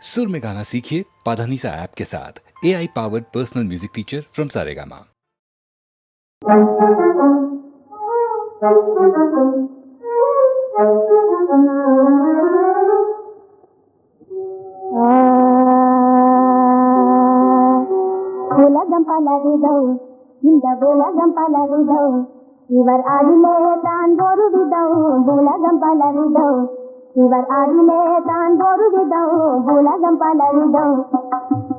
सुर में गाना सीखिए पाधानीसा ऐप के साथ। A I powered personal music teacher from Saregama ಇವರ್ ಆಡಿಲೆ ತಾನ್ ಬೋರು ಬಿದ್ದವು ಮೂಲ ಗಂಪಲರಿದ್ದವು இவர் அருளே தான் ஒரு விதம் உலகம் பலவிதம்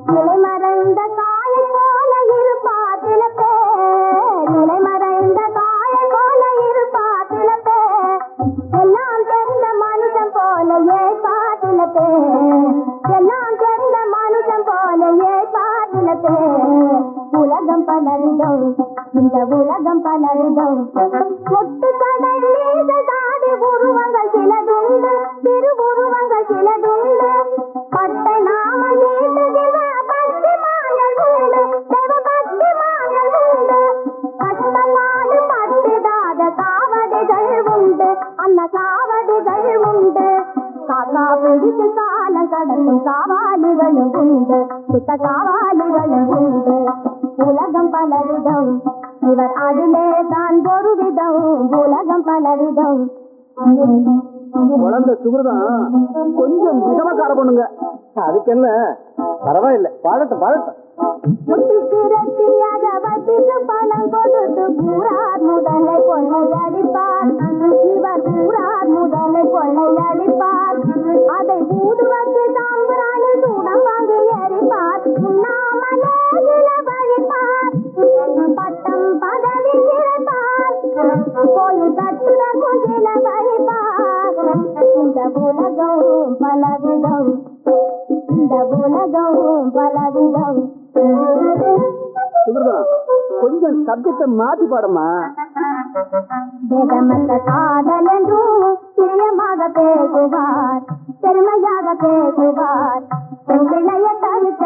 நிலை மறைந்த காயை போல இருப்பார் சில பேர் நிலை மறைந்த காயை போல இருப்பார் சில பேர் எல்லாம் தெரிந்த மனுஷன் போல ஏற்பார் சில பேர் எல்லாம் தெரிந்த மனுஷன் போல ஏற்பார் சில பேர் உலகம் பலவிதம் இந்த உலகம் பலவிதம் முட்டு கடல் மீது தாடி உருவங்கள் கடத்தும் காவாலிகளும் உண்டு. சுத்த காவாலிகளும் உண்டு. உலகம் பலவிதம். இவர் அதிலே தான் ஒரு விதம் உலகம் பலவிதம். குழந்தை கொஞ்சம் விஷமக்கார பொண்ணுங்க. அதுக்கு என்ன பரவாயில்ல பாடட்டும் பாடட்டும் முட்டி பணம் கொடுத்து கூறார் முதலை கொள்ளையடிப்பார் பாட்டை மாத்தி பாடமா? வேதமற்ற காதல் என்றும் பிரியமாக பேசுவார் பெருமையாக பேசுவார். பெண் பிள்ளைய தவிக்க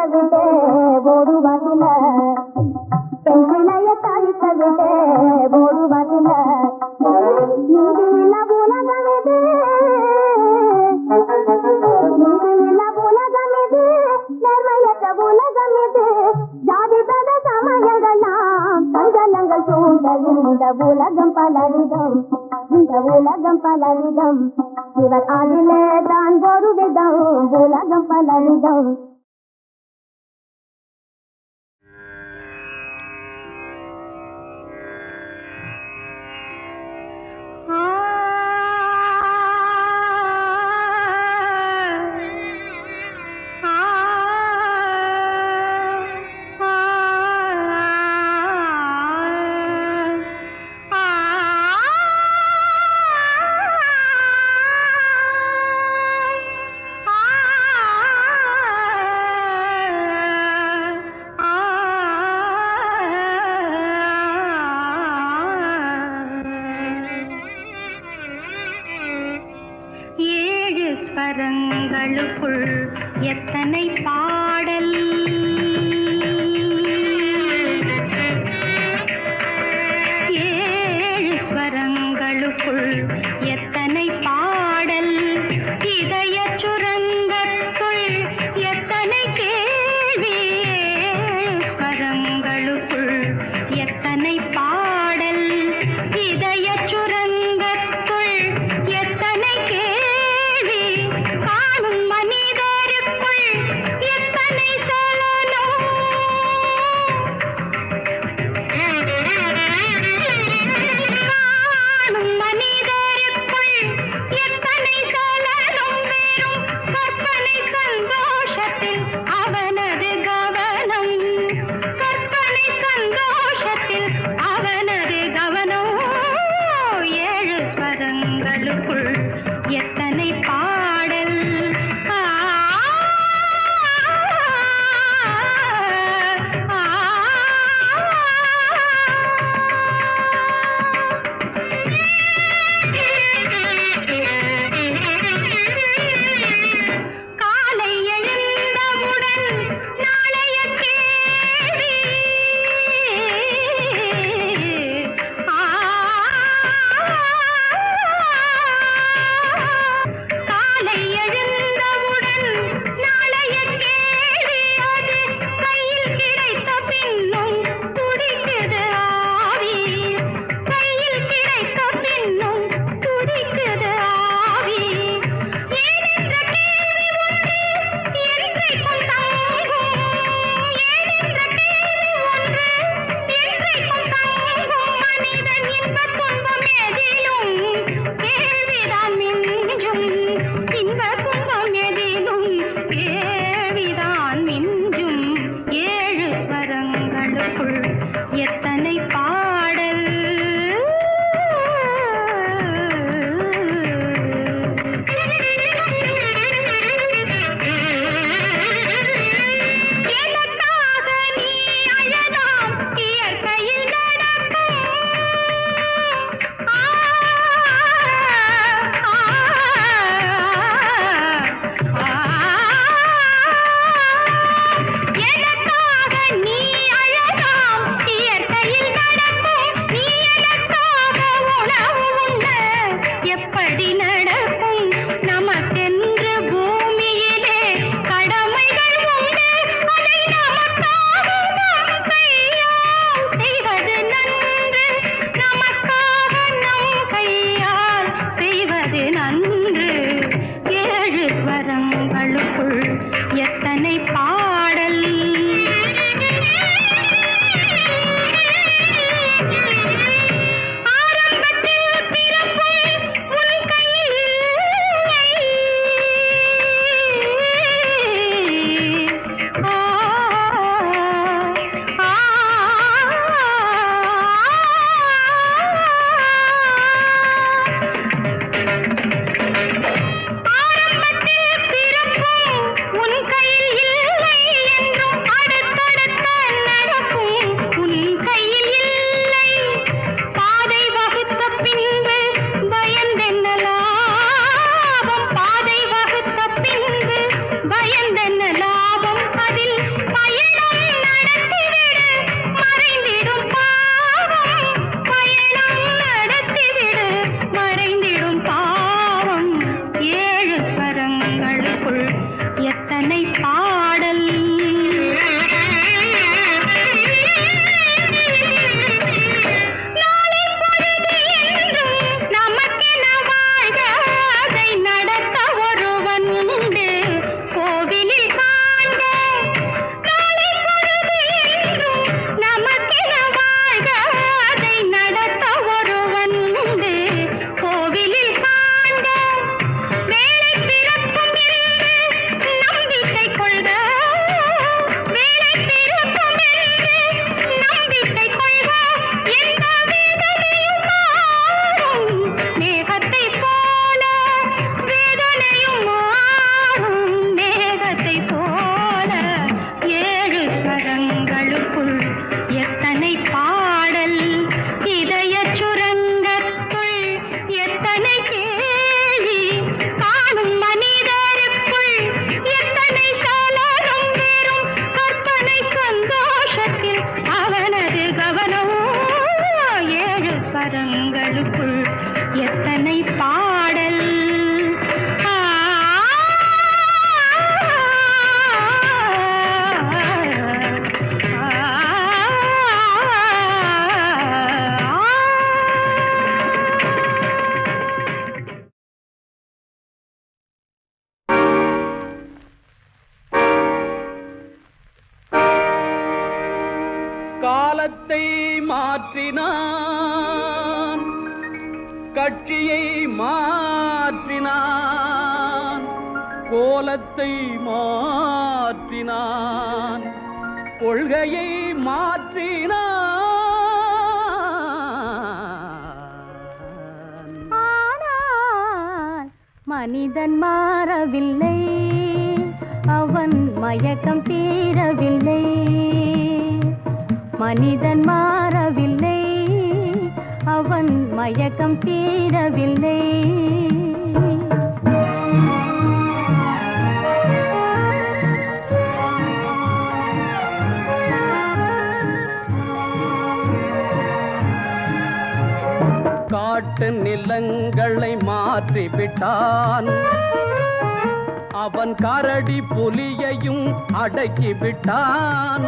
மனிதன் மாறவில்லை. அவன் மயக்கம் தீரவில்லை. மனிதன் மாறவில்லை. அவன் மயக்கம் தீரவில்லை. பட்டு நிலங்களை மாற்றிவிட்டான். அவன் கரடி புலியையும் அடக்கி விட்டான்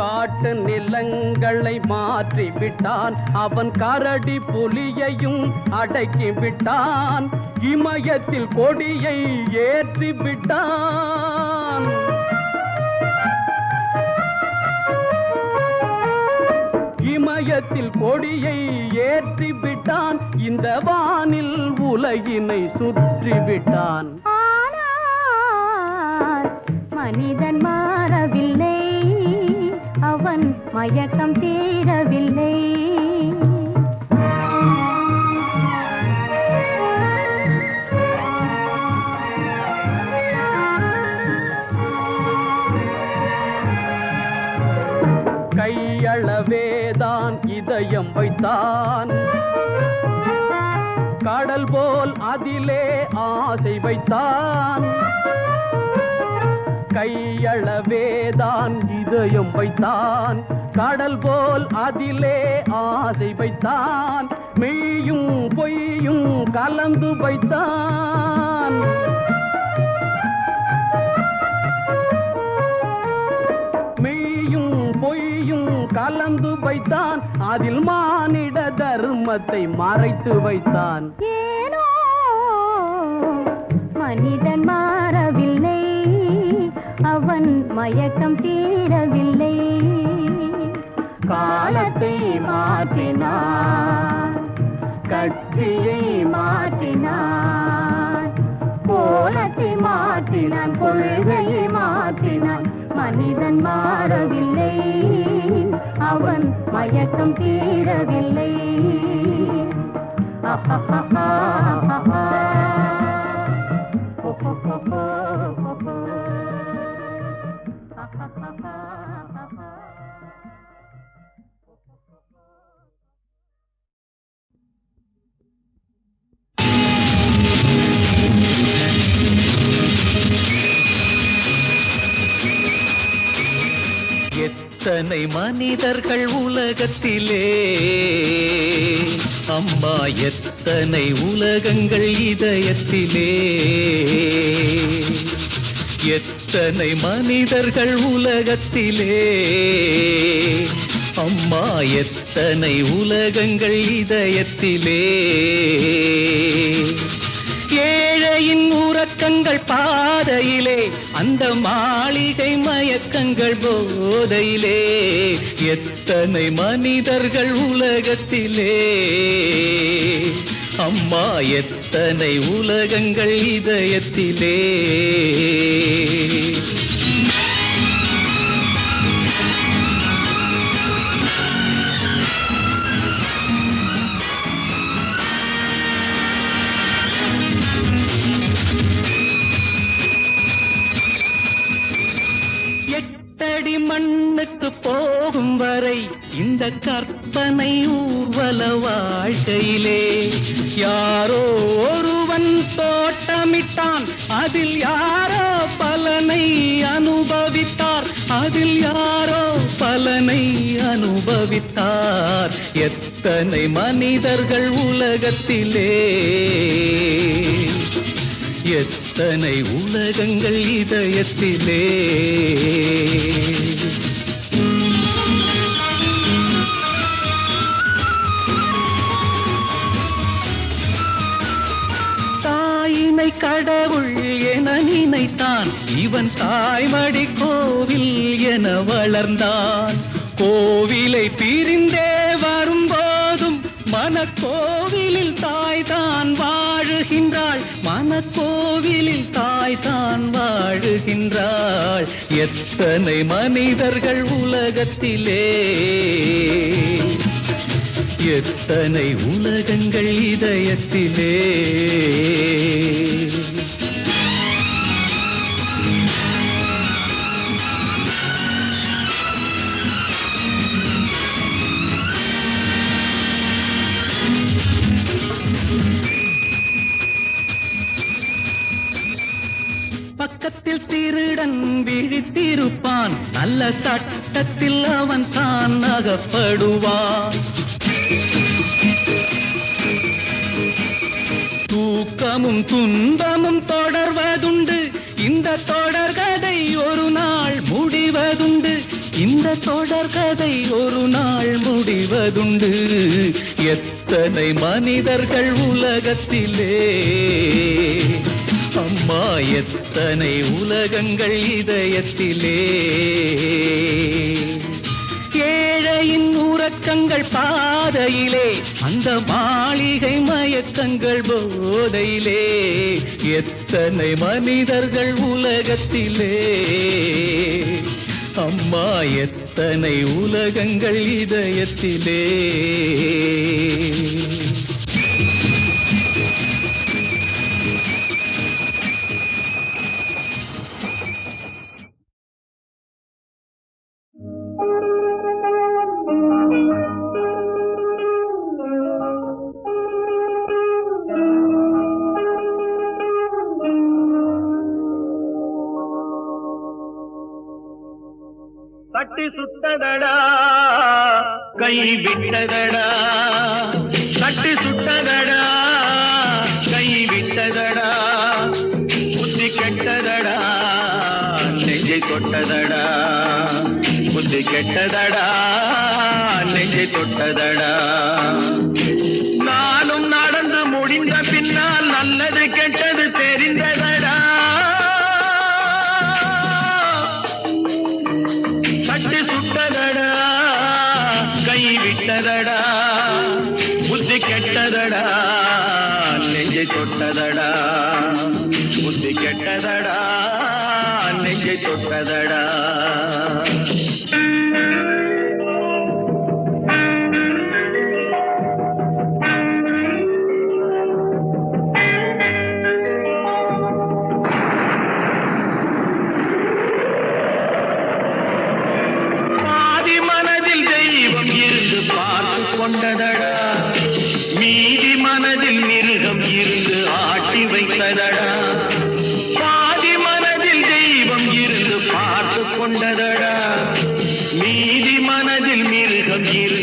காட்டு நிலங்களை மாற்றி விட்டான் அவன் கரடி புலியையும் அடக்கி விட்டான் இமயத்தில் கொடியை ஏற்றி விட்டான் ஆகாயத்தில் கொடியை ஏற்றி விட்டான் இந்த வானில் உலகினை சுற்றி விட்டான் மனிதன் மாறவில்லை. அவன் மயக்கம் தே வைத்தான். கடல் போல் அதிலே ஆசை வைத்தான். கையளவேதான் இதயம் வைத்தான். கடல் போல் அதிலே ஆசை வைத்தான். மெய்யும் பொய்யும் கலந்து வைத்தான். மறந்து வைத்தான். அதில் மானிட தர்மத்தை மறைத்து வைத்தான். ஏனோ மனிதன் மாறவில்லை. அவன் மயக்கம் தீரவில்லை. காலத்தை மாற்றினான். கட்சியை மாற்றினான். கோலத்தை மாற்றினான். கொள்கையை மாற்றினான். மனிதன் மாறவில்லை. அவன் மயக்கம் தீரவில்லை. எத்தனை மனிதர்கள் உலகத்திலே. அம்மா எத்தனை உலகங்கள் இதயத்திலே. எத்தனை மனிதர்கள் உலகத்திலே. அம்மா எத்தனை உலகங்கள் இதயத்திலே. ஏழையின் உறக்கங்கள் பாதையிலே. அந்த மாளிகை மயக்கங்கள் போதையிலே எத்தனை மனிதர்கள் உலகத்திலே? அம்மா எத்தனை உலகங்கள் இதயத்திலே? மண்ணுக்கு போகும் வரை இந்த கற்பனை ஊர்வல வாழ்க்கையிலே. யாரோ ஒருவன் தோட்டமிட்டான் அதில் யாரோ பலனை அனுபவித்தார். அதில் யாரோ பலனை அனுபவித்தார். எத்தனை மனிதர்கள் உலகத்திலே. எத்தனை உலகங்கள் இதயத்திலே. தாயினை கடவுள் என நினைத்தான். இவன் தாய்மடி கோவில் என வளர்ந்தான். கோவிலை பிரிந்தே வரும்போதும் மனக்கோவிலில் தாய் தான் வாழுகின்றாள். கோவிலில் தாய் தான் வாழுகின்றாள். எத்தனை மனிதர்கள் உலகத்திலே? எத்தனை உலகங்கள் இதயத்திலே? திருடன் விழித்திருப்பான். நல்ல சட்டத்தில் அவன் தான் அகப்படுவான். தூக்கமும் துன்பமும் தொடர்வதுண்டு. இந்த தொடர்கதை ஒரு நாள் முடிவதுண்டு. இந்த தொடர்கதை ஒரு நாள் முடிவதுண்டு. எத்தனை மனிதர்கள் உலகத்திலே அம்மா எத்தனை உலகங்கள் இதயத்திலே. ஏழையின் உறக்கங்கள் பாதையிலே அந்த மாளிகை மயக்கங்கள் போதையிலே. எத்தனை மனிதர்கள் உலகத்திலே. அம்மா எத்தனை உலகங்கள் இதயத்திலே. கை விட்டதடா? கட்டி சுட்டதடா? கை விட்டதடா? புத்தி கெட்டதடா? நெஞ்சை தொட்டதடா? புத்தி கெட்டதடா? நெஞ்சை தொட்டதடா? நானும் நடந்து முடிந்த பின்னால் நல்லது கெட்டது தெரிந்தது மனதில் மிருகம் இருந்து ஆட்டி வைத்ததடா. பாதி மனதில் தெய்வம் இருந்து பார்த்து கொண்டதடா. மீதி மனதில் மிருகம் இருந்து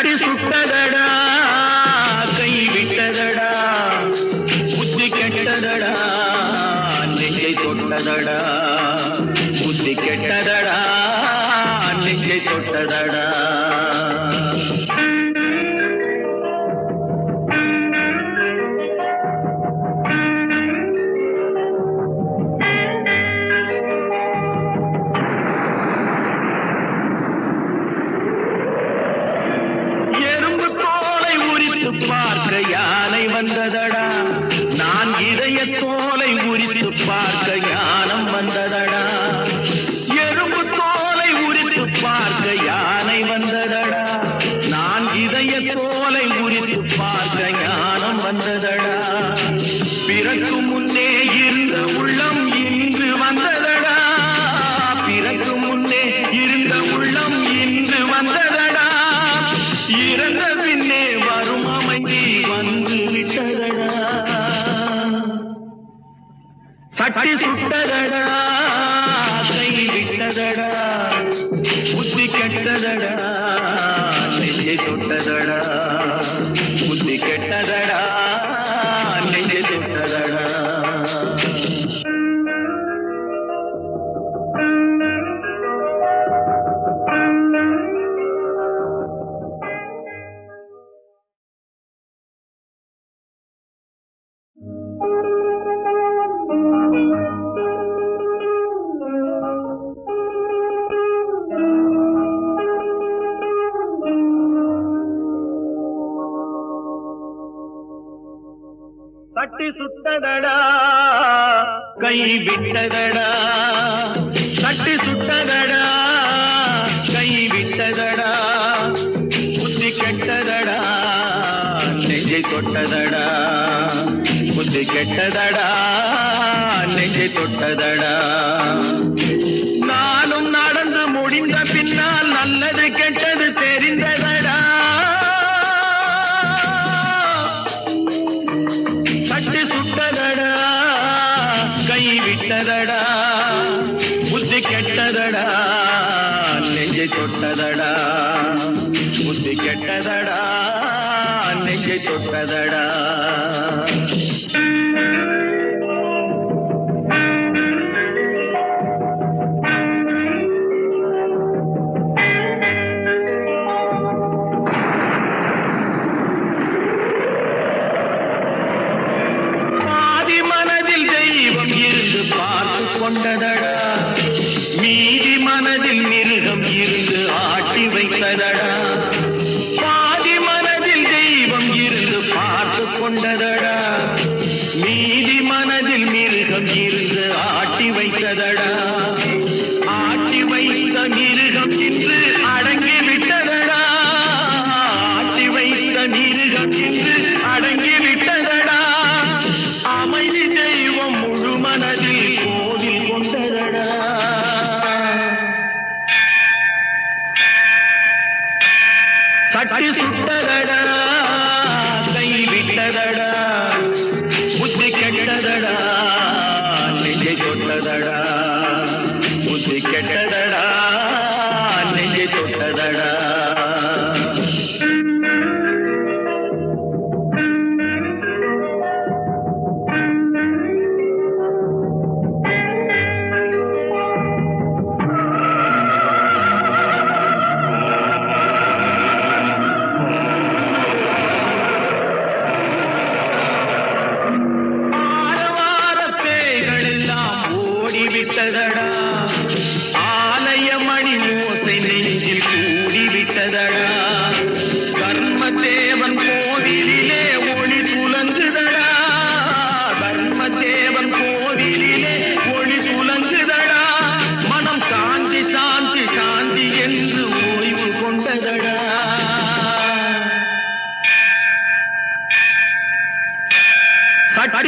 அடி சுட்டதடா கட்டி சுட்டதன் விட்டதடா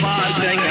Bye. Bye. Bye.